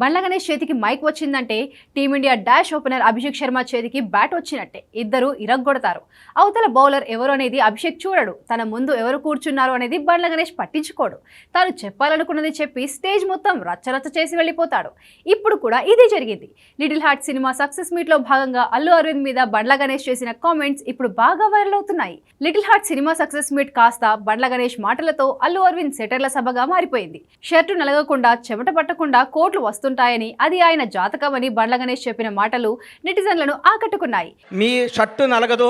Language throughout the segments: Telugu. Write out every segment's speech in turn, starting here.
బండ్ల గణేష్ చేతికి మైక్ వచ్చిందంటే team India dash opener Abhishek Sharma చేతికి బ్యాట్ వచ్చినట్టే. ఇద్దరు ఇరగ్గొడతారు. అవతల బౌలర్ ఎవరు అనేది అభిషేక్ చూడడు. తన ముందు ఎవరు కూర్చున్నారు అనేది బండ్ల గణేష్ పట్టించుకోడు. తాను చెప్పాలనుకున్నది చెప్పి స్టేజ్ మొత్తం రచ్చరచ్చ చేసి వెళ్ళిపోతాడు. ఇప్పుడు కూడా ఇదే జరిగింది. లిటిల్ హార్ట్ సినిమా సక్సెస్ మీట్లో భాగంగా అల్లు అరవింద్ మీద బండ్ల గణేష్ చేసిన కామెంట్స్ ఇప్పుడు బాగా వైరల్ అవుతున్నాయి. Little heart cinema success meet కాస్త బండ్ల గణేష్ మాటలతో అల్లు అరవింద్ సెటర్ల సభగా మారిపోయింది. షర్టు నలగకుండా చెమట పట్టకుండా కోట్లు వస్తుంటాయని అది ఆయన జాతకమని బండ్ల గణేష్ చెప్పిన మాటలు నెటిజన్లను ఆకట్టుకున్నాయి. మీ షర్టు నలగదు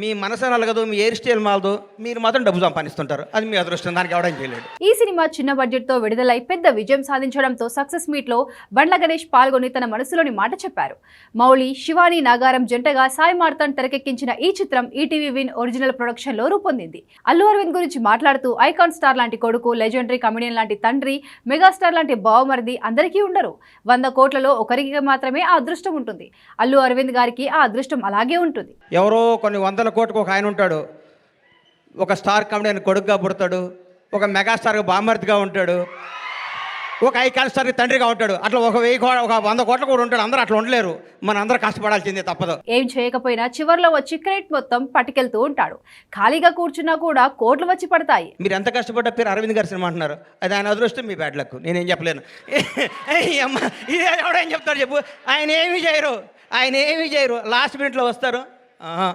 మీ మనసు నలగదు మీ హెయిర్ స్టైల్ మాలదు మీరు మాత్రం డబ్బు సంపాదిస్తుంటారు. అది మీ అదృష్టం దానికి ఎవడం చేయలేడు. ఈ సినిమా చిన్న బడ్జెట్తో విడుదలై పెద్ద విజయం సాధించడంతో సక్సెస్ మీట్లో బండ్ల గణేష్ పాల్గొని తన మనసులోని మాట చెప్పారు. మౌళి శివాని నాగారం జంటగా సాయి మార్తన్ తెరకెక్కించిన ఈ చిత్రం ఈటీవీ విన్ ఒరిజినల్ ప్రొడక్షన్లో రూపొందింది. అల్లు అరవింద్ గురించి మాట్లాడుతూ ఐకాన్ స్టార్ లాంటి కొడుకు లెజెండరీ కమెడియన్ లాంటి తండ్రి మెగాస్టార్ లాంటి బావమరిది అందరికీ ఉండరు. వంద కోట్లలో ఒకరికి మాత్రమే ఆ అదృష్టం ఉంటుంది. అల్లు అరవింద్ గారికి ఆ అదృష్టం అలాగే ఉంటుంది. ఎవరో కొన్ని వందల కోట్లకు ఒక ఆయన ఉంటాడు. ఒక స్టార్ కామెడీని కొడుకుగా పుడతాడు. ఒక మెగాస్టార్గా బామర్తిగా ఉంటాడు. ఒక ఐకాన్ స్టార్కి తండ్రిగా ఉంటాడు. అట్లా ఒక వెయ్యి కో- ఒక వంద కోట్ల కూడా ఉంటాడు. అందరూ అట్లా ఉండలేరు. మన అందరూ కష్టపడాల్సిందే తప్పదు. ఏం చేయకపోయినా చివర్లో వచ్చి క్రెడిట్ మొత్తం పట్టుకెళ్తూ ఉంటాడు. ఖాళీగా కూర్చున్నా కూడా కోట్లు వచ్చి పడతాయి. మీరు ఎంత కష్టపడ్డా పేరు అరవింద్ గారి సినిమా అంటున్నారు. అది ఆయన అదృష్టం మీ బ్యాడ్ లక్. నేనేం చెప్పలేను. అమ్మ ఇది ఎవడేం చెప్తారు చెప్పు. ఆయన ఏమీ చేయరు. ఆయన ఏమీ చేయరు. లాస్ట్ మినిట్లో వస్తారు.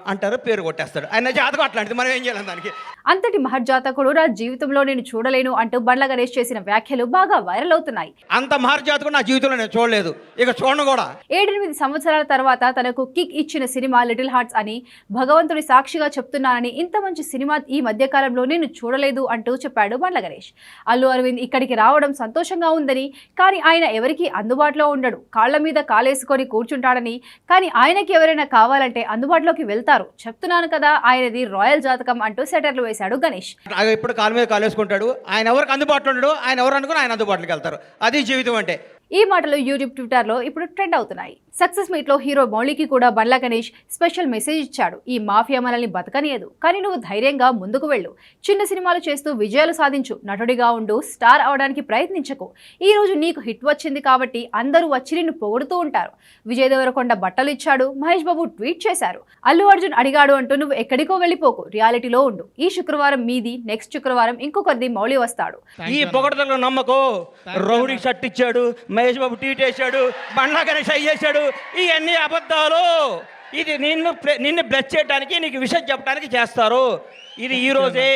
అంటారు పేరు కొట్టేస్తాడు. ఆయన జాతకం అట్లాంటిది మనం ఏం చేయలేం దానికి? అంతటి మహర్జాతకుడు నా జీవితంలో నేను చూడలేను అంటూ బండ్ల గణేష్ చేసిన వ్యాఖ్యలు బాగా వైరల్ అవుతున్నాయి. అంత మహర్జాతకం నా జీవితంలో నేను చూడలేదు. ఇక చూడను కూడా. ఏడెనిమిది సంవత్సరాల తర్వాత తనకు కిక్ ఇచ్చిన సినిమా లిటిల్ హార్ట్స్ అని భగవంతుడి సాక్షిగా చెప్తున్నానని ఇంత మంచి సినిమా ఈ మధ్యకాలంలో నేను చూడలేదు అంటూ చెప్పాడు బండ్ల గణేష్. అల్లు అరవింద్ ఇక్కడికి రావడం సంతోషంగా ఉందని కానీ ఆయన ఎవరికి అందుబాటులో ఉండడు. కాళ్ళ మీద కాలేసుకొని కూర్చుంటాడని కానీ ఆయనకి ఎవరైనా కావాలంటే అందుబాటులోకి వెళ్తారు. చెప్తున్నాను కదా ఆయనది రాయల్ జాతకం అంటూ సెటర్లు వేశాడు గణేష్. నాకు ఎప్పుడు కాలు మీద కాలు వేసుకుంటాడు. ఆయన ఎవరికి అందుబాటులో ఉండడు ఆయన ఎవరు అనుకుని ఆయన అందుబాటులోకి వెళ్తారు. అది జీవితం అంటే. ఈ మాటలు యూట్యూబ్ ట్విట్టర్లో ఇప్పుడు ట్రెండ్ అవుతున్నాయి. సక్సెస్ మీట్లో హీరో మౌళికి కూడా బండ్ల గణేష్ స్పెషల్ మెసేజ్ ఇచ్చాడు. ఈ మాఫియా మనల్ని బతకనియదు. కానీ నువ్వు ధైర్యంగా ముందుకు వెళ్ళు. చిన్న సినిమాలు చేస్తూ విజయాలు సాధించు. నటుడిగా ఉండు స్టార్ అవడానికి ప్రయత్నించకు. ఈ రోజు నీకు హిట్ వచ్చింది కాబట్టి అందరూ వచ్చి నిన్ను పొగుడుతూ ఉంటారు. విజయ్ దేవరకొండ బట్టలు ఇచ్చాడు మహేష్ బాబు ట్వీట్ చేశారు. అల్లు అర్జున్ అడిగాడు అంటూ నువ్వు ఎక్కడికో వెళ్ళిపోకు. రియాలిటీలో ఉండు. ఈ శుక్రవారం మీది నెక్స్ట్ శుక్రవారం ఇంకొకరిది మౌళి వస్తాడు. ఈ పొగడతలో నమ్మకో. రౌడీ షర్ట్ ఇచ్చాడు మహేష్ బాబు ట్వీట్ వేసాడు బండ్లా గణేష్ అయ్యేశాడు. ఇవన్నీ అబద్ధాలు. ఇది నిన్ను నిన్ను బ్లెస్ చేయడానికి నీకు విషయం చెప్పడానికి చేస్తారు. ఇది ఈ రోజే.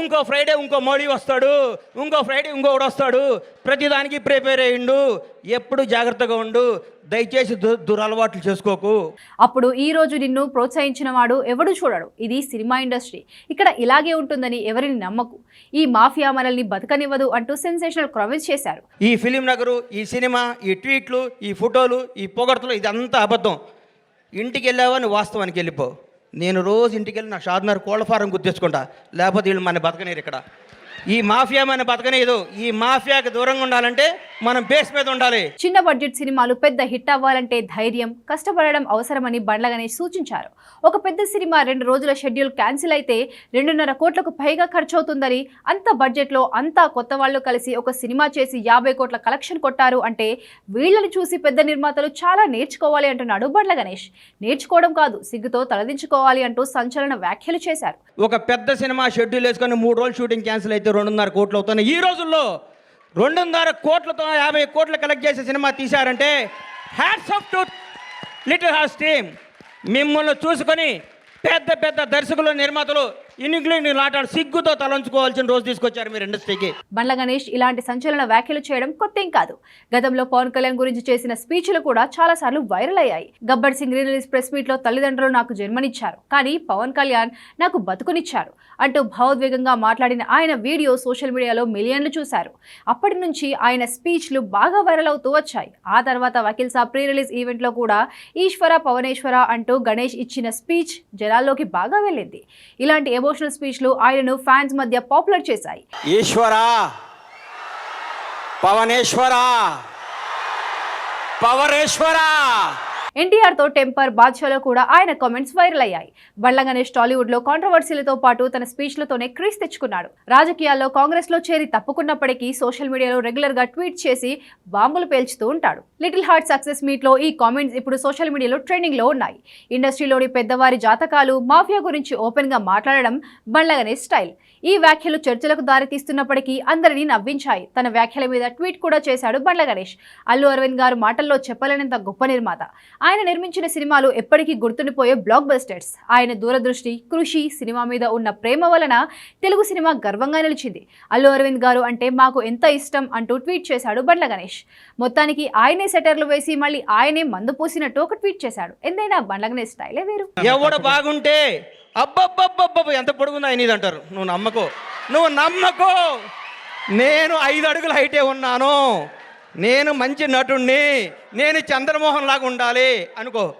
ఇంకో ఫ్రైడే ఇంకో మోడీ వస్తాడు. ఇంకో ఫ్రైడే ఇంకొకడు వస్తాడు. ప్రతిదానికి ప్రిపేర్ అయ్యిండు. ఎప్పుడు జాగ్రత్తగా ఉండు. దయచేసి దురలవాట్లు చేసుకోకు. అప్పుడు ఈ రోజు నిన్ను ప్రోత్సహించిన వాడు ఎవడు చూడడు. ఇది సినిమా ఇండస్ట్రీ. ఇక్కడ ఇలాగే ఉంటుందని ఎవరిని నమ్మకు. ఈ మాఫియా మనల్ని బతకనివ్వదు అంటూ సెన్సేషనల్ కామెంట్స్ చేశారు. ఈ ఫిలిం నగరు ఈ సినిమా ఈ ట్వీట్లు ఈ ఫోటోలు ఈ పొగడతలు ఇదంతా అబద్ధం. ఇంటికి వెళ్ళావా నువ్వు వాస్తవానికి వెళ్ళిపో. నేను రోజు ఇంటికి వెళ్ళి నా షాద్నర్ కోళ్ళ ఫారం గుర్తించుకుంటా. లేకపోతే వీళ్ళు మన బతకనేరు ఇక్కడ. ఈ మాఫియా మన బతకనేదు ఈ మాఫియాకి దూరంగా ఉండాలంటే మనం బేస్ మీద ఉండాలి. చిన్న బడ్జెట్ సినిమాలు పెద్ద హిట్ అవ్వాలంటే ధైర్యం కష్టపడడం అవసరమని బండ్ల గణేష్ సూచించారు. ఒక పెద్ద సినిమా రెండు రోజుల షెడ్యూల్ క్యాన్సిల్ అయితే రెండున్నర కోట్లకు పైగా ఖర్చు అవుతుందని అంత బడ్జెట్లో అంతా కొత్త వాళ్ళు కలిసి ఒక సినిమా చేసి యాభై కోట్ల కలెక్షన్ కొట్టారు అంటే వీళ్ళని చూసి పెద్ద నిర్మాతలు చాలా నేర్చుకోవాలి అంటున్నాడు బండ్ల గణేష్. నేర్చుకోవడం కాదు సిగ్గుతో తలదించుకోవాలి అంటూ సంచలన వ్యాఖ్యలు చేశారు. ఒక పెద్ద సినిమా షెడ్యూల్ వేసుకొని మూడు రోజులు షూటింగ్ క్యాన్సిల్ అయితే రెండున్నర కోట్లు అవుతున్నాయి. ఈ రోజుల్లో రెండున్నర కోట్లతో యాభై కోట్లు కలెక్ట్ చేసే cinema తీశారంటే hats off to little hearts team మిమ్మల్ని చూసుకొని పెద్ద పెద్ద దర్శకులు నిర్మాతలు ఇన్నింగ్లీని నాటాడు సిగ్గుతో తలంచుకోవాల్సిన రోజు తీసుకొచ్చారు మీరు ఇండస్ట్రీకి బండ్ల గణేష్ ఇలాంటి సంచలన వ్యాఖ్యలు చేయడం కొత్తేం కాదు. గతంలో పవన్ కళ్యాణ్ గురించి చేసిన స్పీచ్లు కూడా చాలా సార్లు వైరల్ అయ్యాయి. గబ్బర్ సింగ్ రిలీజ్ ప్రెస్ మీట్లో తల్లిదండ్రులు నాకు జన్మనిచ్చారు. కానీ పవన్ కళ్యాణ్ నాకు బతుకునిచ్చారు అంటూ భావోద్వేగంగా మాట్లాడిన ఆయన వీడియో సోషల్ మీడియాలో మిలియన్లు చూశారు. అప్పటి నుంచి ఆయన స్పీచ్లు బాగా వైరల్ అవుతూ వచ్చాయి. ఆ తర్వాత వకీల్ సాబ్ ప్రీ రిలీజ్ ఈవెంట్లో కూడా ఈశ్వర పవనేశ్వర అంటూ గణేష్ ఇచ్చిన స్పీచ్ జనాల్లోకి బాగా వెళ్ళింది. ఇలాంటి ఎమోషనల్ స్పీచ్లు ఆయనను ఫ్యాన్స్ మధ్య పాపులర్ చేశాయి. ఈశ్వరా! పవనేశ్వరా! పవరేశ్వరా! ఎన్టీఆర్తో టెంపర్ బాద్షాలో కూడా ఆయన కామెంట్స్ వైరల్ అయ్యాయి. బండ్ల గణేష్ టాలీవుడ్లో కాంట్రవర్సీలతో పాటు తన స్పీచ్ లతోనే క్రీస్ తెచ్చుకున్నాడు. రాజకీయాల్లో కాంగ్రెస్లో చేరి తప్పుకున్నప్పటికీ సోషల్ మీడియాలో రెగ్యులర్గా ట్వీట్ చేసి బాంబులు పేల్చుతూ ఉంటాడు. లిటిల్ హార్ట్ సక్సెస్ మీట్లో ఈ కామెంట్స్ ఇప్పుడు సోషల్ మీడియాలో ట్రెండింగ్లో ఉన్నాయి. ఇండస్ట్రీలోని పెద్దవారి జాతకాలు మాఫియా గురించి ఓపెన్గా మాట్లాడడం బళ్ళ గణేష్ స్టైల్ ఈ వ్యాఖ్యలు చర్చలకు దారితీస్తున్నప్పటికీ అందరినీ నవ్వించాయి. తన వ్యాఖ్యల మీద ట్వీట్ కూడా చేశాడు బండ్ల గణేష్. అల్లు అరవింద్ గారు మాటల్లో చెప్పలేనంత గొప్ప నిర్మాత. ఆయన నిర్మించిన సినిమాలు ఎప్పటికీ గుర్తుండిపోయే బ్లాక్ బస్టర్స్ ఆయన దూరదృష్టి కృషి సినిమా మీద ఉన్న ప్రేమ వలన తెలుగు సినిమా గర్వంగా నిలిచింది. అల్లు అరవింద్ గారు అంటే మాకు ఎంత ఇష్టం అంటూ ట్వీట్ చేశాడు బండ్ల గణేష్. మొత్తానికి ఆయనే సెటర్లు వేసి మళ్ళీ ఆయనే మందు పూసినట్టు ఒక ట్వీట్ చేశాడు. ఎంతైనా బండ్ల గణేష్ స్టైలే వేరు. ఎవడ బాగుంటే అబ్బబ్బబ్బబ్బబ్బ ఎంత పొడుగుందో ఆయన ఇది అంటారు నువ్వు నమ్మకో. నువ్వు నమ్మకో. నేను ఐదు అడుగులు హైటే ఉన్నాను. నేను మంచి నటుణ్ణి నేను చంద్రమోహన్ లాగా ఉండాలి అనుకో.